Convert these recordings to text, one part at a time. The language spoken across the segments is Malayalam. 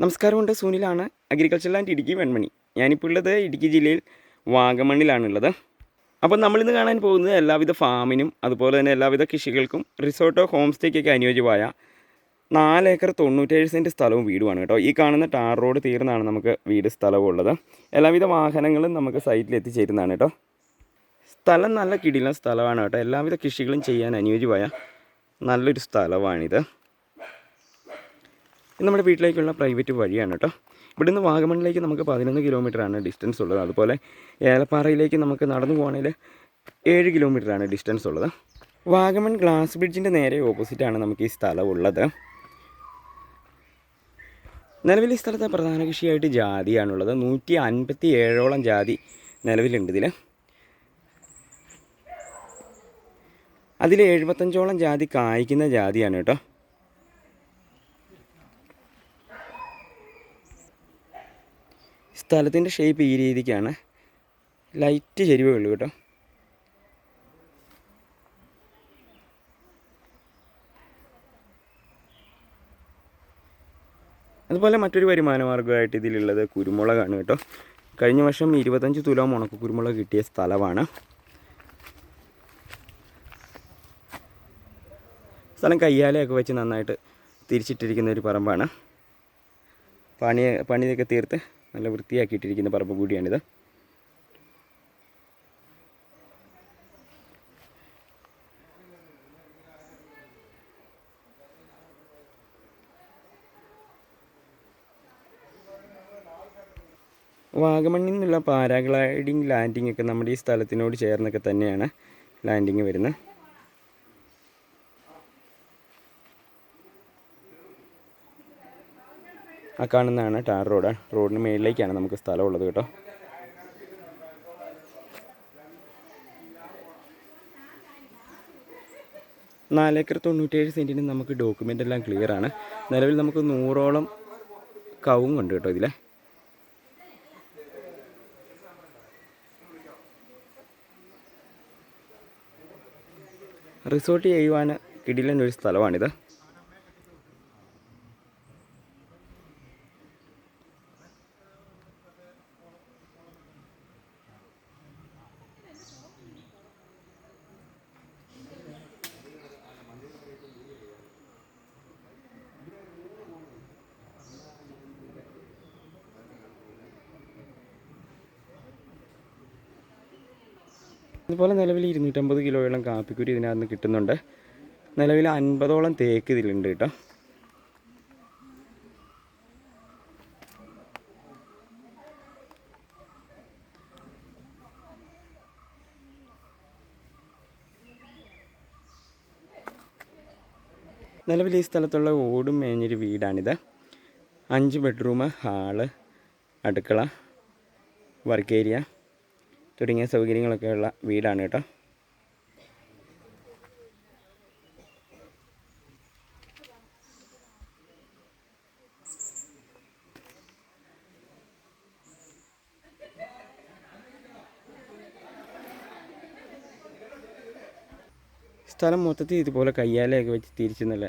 നമസ്കാരമുണ്ട്. സൂനിലാണ്. Agriculture and Idukki Venmani. ഞാനിപ്പോൾ ഉള്ളത് ഇടുക്കി ജില്ലയിൽ വാഗമണ്ണിലാണുള്ളത്. അപ്പോൾ നമ്മളിന്ന് കാണാൻ പോകുന്നത് എല്ലാവിധ ഫാമിനും അതുപോലെ തന്നെ എല്ലാവിധ കൃഷികൾക്കും റിസോർട്ടോ ഹോം സ്റ്റേക്കൊക്കെ അനുയോജ്യമായ നാല് ഏക്കർ തൊണ്ണൂറ്റേഴ് സെന്റ് സ്ഥലവും വീടുമാണ് കേട്ടോ. ഈ കാണുന്ന ടാർ റോഡ് തീർന്നാണ് നമുക്ക് വീട് സ്ഥലവും ഉള്ളത് എല്ലാവിധ വാഹനങ്ങളും നമുക്ക് സൈറ്റിൽ എത്തിച്ചേരുന്നതാണ് കേട്ടോ. സ്ഥലം നല്ല കിടിലൻ സ്ഥലമാണ് കേട്ടോ. എല്ലാവിധ കൃഷികളും ചെയ്യാൻ അനുയോജ്യമായ നല്ലൊരു സ്ഥലമാണിത്. ഇത് നമ്മുടെ വീട്ടിലേക്കുള്ള പ്രൈവറ്റ് വഴിയാണ് കേട്ടോ ഇവിടെ നിന്ന് വാഗമണിലേക്ക് നമുക്ക് പതിനൊന്ന് കിലോമീറ്ററാണ് ഡിസ്റ്റൻസ് ഉള്ളത്. അതുപോലെ ഏലപ്പാറയിലേക്ക് നമുക്ക് നടന്നു പോകണമെങ്കിൽ ഏഴ് കിലോമീറ്ററാണ് ഡിസ്റ്റൻസ് ഉള്ളത്. വാഗമൺ ഗ്ലാസ് ബ്രിഡ്ജിന്റെ നേരെ ഓപ്പോസിറ്റാണ് നമുക്ക് ഈ സ്ഥലമുള്ളത് നിലവിൽ ഈ സ്ഥലത്തെ പ്രധാന കൃഷിയായിട്ട് ജാതിയാണുള്ളത്. നൂറ്റി അൻപത്തി ഏഴോളം ജാതി നിലവിലുണ്ട് ഇതിൽ അതിൽ എഴുപത്തഞ്ചോളം ജാതി കായ്ക്കുന്ന ജാതിയാണ് കേട്ടോ സ്ഥലത്തിന്റെ ഷേപ്പ് ഈ രീതിക്കാണ്. ലൈറ്റ് ചെരിവേ ഉള്ളൂ കേട്ടോ. അതുപോലെ മറ്റൊരു വരുമാന മാർഗമായിട്ട് ഇതിലുള്ളത് കുരുമുളകാണ് കേട്ടോ. കഴിഞ്ഞ വർഷം ഇരുപത്തഞ്ച് തുലോ ഉണക്ക കുരുമുളക് കിട്ടിയ സ്ഥലമാണ്. സ്ഥലം കയ്യാലയൊക്കെ വെച്ച് നന്നായിട്ട് തിരിച്ചിട്ടിരിക്കുന്ന ഒരു പറമ്പാണ്. പണി പണിയൊക്കെ തീർത്ത് നല്ല വൃത്തിയാക്കിയിട്ടിരിക്കുന്ന പറമ്പ് കൂടിയാണിത്. വാഗമണ്ണിൽ നിന്നുള്ള പാരാഗ്ലൈഡിങ് ലാൻഡിംഗ് ഒക്കെ നമ്മുടെ ഈ സ്ഥലത്തിനോട് ചേർന്നൊക്കെ തന്നെയാണ് ലാൻഡിങ് വരുന്നത്. ആ കാണുന്നതാണ് ടാർ റോഡ്. റോഡിന് മേളിലേക്കാണ് നമുക്ക് സ്ഥലമുള്ളത് കേട്ടോ. നാലേക്കർ തൊണ്ണൂറ്റേഴ് സെന്റിന് നമുക്ക് ഡോക്യുമെന്റ് എല്ലാം ക്ലിയർ ആണ്. നിലവിൽ നമുക്ക് നൂറോളം കവും ഉണ്ട് കേട്ടോ ഇതിലെ. റിസോർട്ട് ചെയ്യുവാൻ കിടിലൻ ഒരു സ്ഥലമാണിത്. അതുപോലെ നിലവിൽ ഇരുന്നൂറ്റമ്പത് കിലോയോളം കാപ്പിക്കുരി ഇതിനകത്ത് നിന്ന് കിട്ടുന്നുണ്ട്. നിലവിൽ അൻപതോളം തേക്ക് ഇതിലുണ്ട് കേട്ടോ. നിലവിൽ ഈ സ്ഥലത്തുള്ള ഓടും മേഞ്ഞൊരു വീടാണിത്. അഞ്ച് ബെഡ്റൂം ഹാൾ അടുക്കള വർക്ക് ഏരിയ തുടങ്ങിയ സൗകര്യങ്ങളൊക്കെ ഉള്ള വീടാണ് കേട്ടോ. സ്ഥലം മൊത്തത്തിൽ ഇതുപോലെ കയ്യാലയൊക്കെ വെച്ച് തിരിച്ചു നല്ല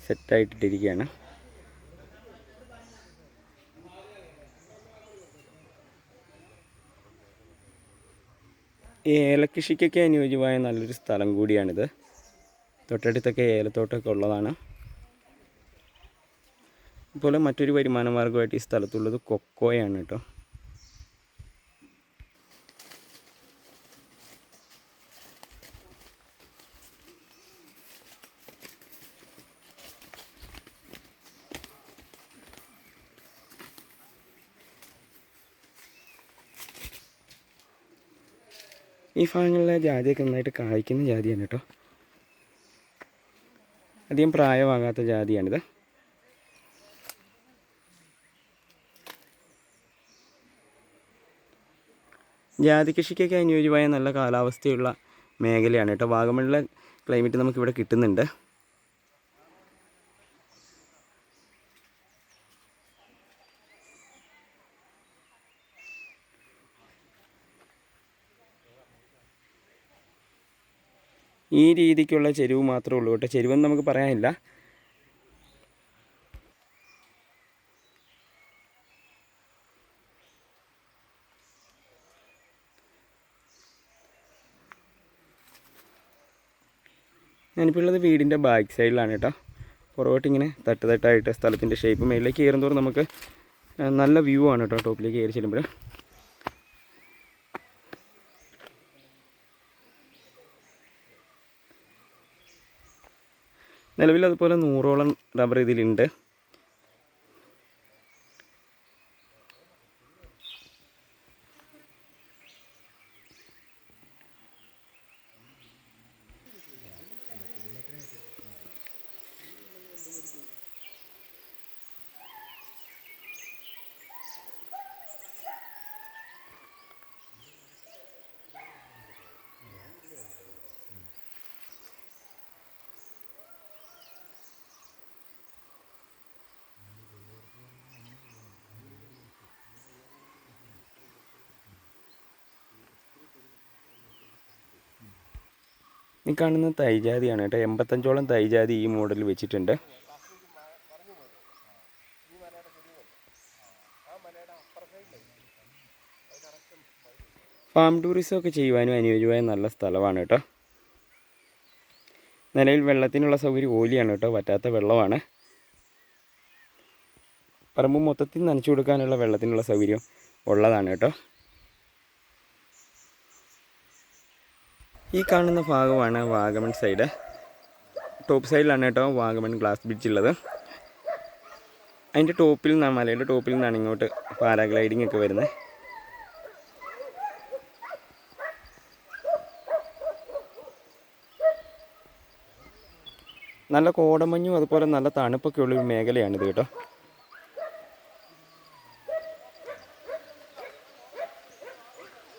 സെറ്റായിട്ടിട്ടിരിക്കുകയാണ്. ഏലകൃഷിക്കൊക്കെ അനുയോജ്യമായ നല്ലൊരു സ്ഥലം കൂടിയാണിത്. തൊട്ടടുത്തൊക്കെ ഏലത്തോട്ടമൊക്കെ ഉള്ളതാണ്. അതുപോലെ മറ്റൊരു വരുമാന മാർഗമായിട്ട് ഈ സ്ഥലത്തുള്ളത് കൊക്കോയാണ് കേട്ടോ. ഈ ഭാഗങ്ങളിലെ ജാതിയൊക്കെ നന്നായിട്ട് കായ്ക്കുന്ന ജാതിയാണ് കേട്ടോ. അധികം പ്രായമാകാത്ത ജാതിയാണിത്. ജാതി കൃഷിക്കൊക്കെ അനുയോജ്യമായ നല്ല കാലാവസ്ഥയുള്ള മേഖലയാണ് കേട്ടോ. വാഗമണിലെ ക്ലൈമറ്റ് നമുക്കിവിടെ കിട്ടുന്നുണ്ട്. ഈ രീതിക്കുള്ള ചെരുവ് മാത്രമേ ഉള്ളൂ കേട്ടോ. ചെരുവെന്ന് നമുക്ക് പറയാനില്ല. ഞാനിപ്പോൾ ഉള്ളത് വീടിന്റെ ബാക്ക് സൈഡിലാണ് കേട്ടോ. പുറകോട്ട് ഇങ്ങനെ തട്ട് തട്ടായിട്ട് സ്ഥലത്തിന്റെ ഷേപ്പ് മേളിലേക്ക് കയറും നമുക്ക് നല്ല വ്യൂ ആണ് കേട്ടോ ടോപ്പിലേക്ക് കയറി ചെല്ലുമ്പോൾ നിലവിൽ അതുപോലെ നൂറോളം റബ്ബർ ഇതിലുണ്ട്. ഈ കാണുന്ന തൈജാതിയാണ് കേട്ടോ. എൺപത്തഞ്ചോളം തൈജാതി ഈ മോഡൽ വെച്ചിട്ടുണ്ട്. ഫാം ടൂറിസം ഒക്കെ ചെയ്യുവാനും അനുയോജ്യമായ നല്ല സ്ഥലമാണ് കേട്ടോ. നിലവിൽ വെള്ളത്തിനുള്ള സൗകര്യം ഓലിയാണ് കേട്ടോ. പറ്റാത്ത വെള്ളമാണ്. പറമ്പ് മൊത്തത്തിൽ നനച്ചു കൊടുക്കാനുള്ള വെള്ളത്തിനുള്ള സൗകര്യം ഉള്ളതാണ് കേട്ടോ. ഈ കാണുന്ന ഭാഗമാണ് വാഗമൺ സൈഡ്. ടോപ്പ് സൈഡിലാണ് കേട്ടോ വാഗമൺ ഗ്ലാസ് ബ്രിഡ്ജ് ഉള്ളത്. അതിന്റെ ടോപ്പിൽ നിന്നാണ് മലയുടെ ടോപ്പിൽ നിന്നാണ് ഇങ്ങോട്ട് പാരാഗ്ലൈഡിംഗ് ഒക്കെ വരുന്നത്. നല്ല കോടമഞ്ഞും അതുപോലെ നല്ല തണുപ്പൊക്കെ ഉള്ള ഉള്ളൊരു മേഖലയാണിത് കേട്ടോ.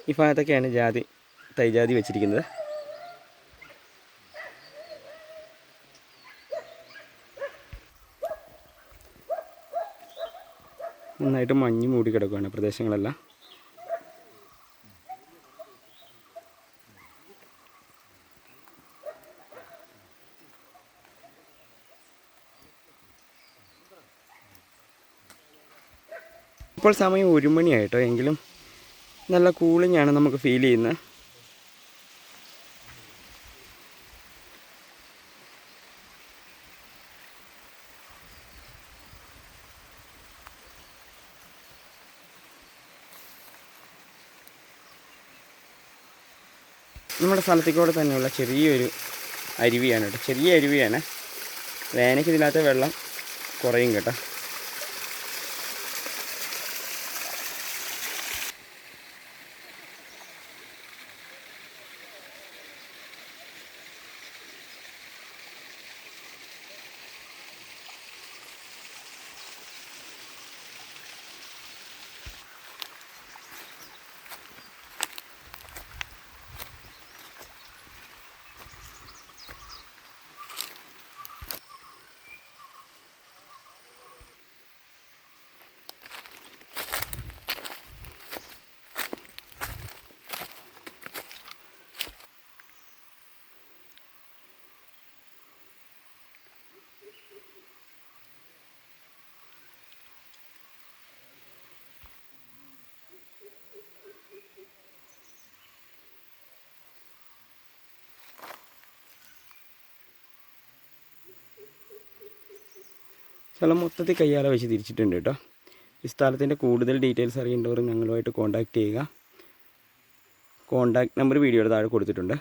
ഈ ഭാഗത്തൊക്കെയാണ് ജാതി തൈജാതി വെച്ചിരിക്കുന്നത്. നന്നായിട്ട് മഞ്ഞ് മൂടി കിടക്കുകയാണ് പ്രദേശങ്ങളെല്ലാം. ഇപ്പോൾ സമയം ഒരു മണിയായിട്ടോ എങ്കിലും നല്ല കൂളിംഗ് ആണ് നമുക്ക് ഫീൽ ചെയ്യുന്നത്. നമ്മുടെ സ്ഥലത്തേക്കൂടെ തന്നെയുള്ള ചെറിയൊരു അരുവിയാണ് കേട്ടോ. ചെറിയ അരുവിയാണ്. വേനയ്ക്ക് ഇതിനകത്ത് വെള്ളം കുറയും കേട്ടോ. സ്ഥലം മൊത്തത്തിൽ കയ്യാലെ വെച്ച് തിരിച്ചിട്ടുണ്ട് കേട്ടോ. ഈ സ്ഥലത്തിന്റെ കൂടുതൽ ഡീറ്റെയിൽസ് അറിയേണ്ടവർ ഞങ്ങളുമായിട്ട് കോൺടാക്റ്റ് ചെയ്യുക. കോൺടാക്ട് നമ്പർ വീഡിയോയുടെ താഴെ കൊടുത്തിട്ടുണ്ട്.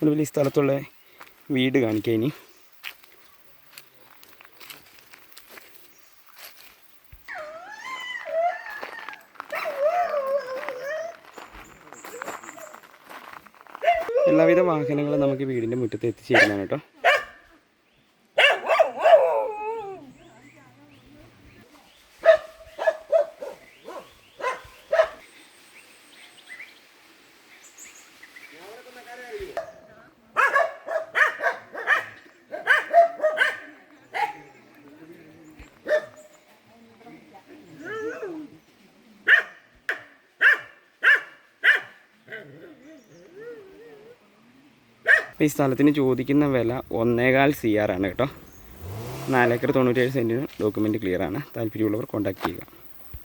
അതുപോലെ ഈ സ്ഥലത്തുള്ള വീട് കാണിക്കാം ഇനി. എല്ലാവിധ വാഹനങ്ങളും നമുക്ക് വീടിന്റെ മുറ്റത്ത് എത്തിച്ചേരുന്നതാണ് കേട്ടോ. അപ്പോൾ ഈ സ്ഥലത്തിന് ചോദിക്കുന്ന വില ഒന്നേകാൽ സി ആർ ആണ് കേട്ടോ. നാലേക്കർ തൊണ്ണൂറ്റേഴ് സെന്റിന് ഡോക്യുമെന്റ് ക്ലിയർ ആണ്. താല്പര്യമുള്ളവർ കോൺടാക്ട് ചെയ്യുക.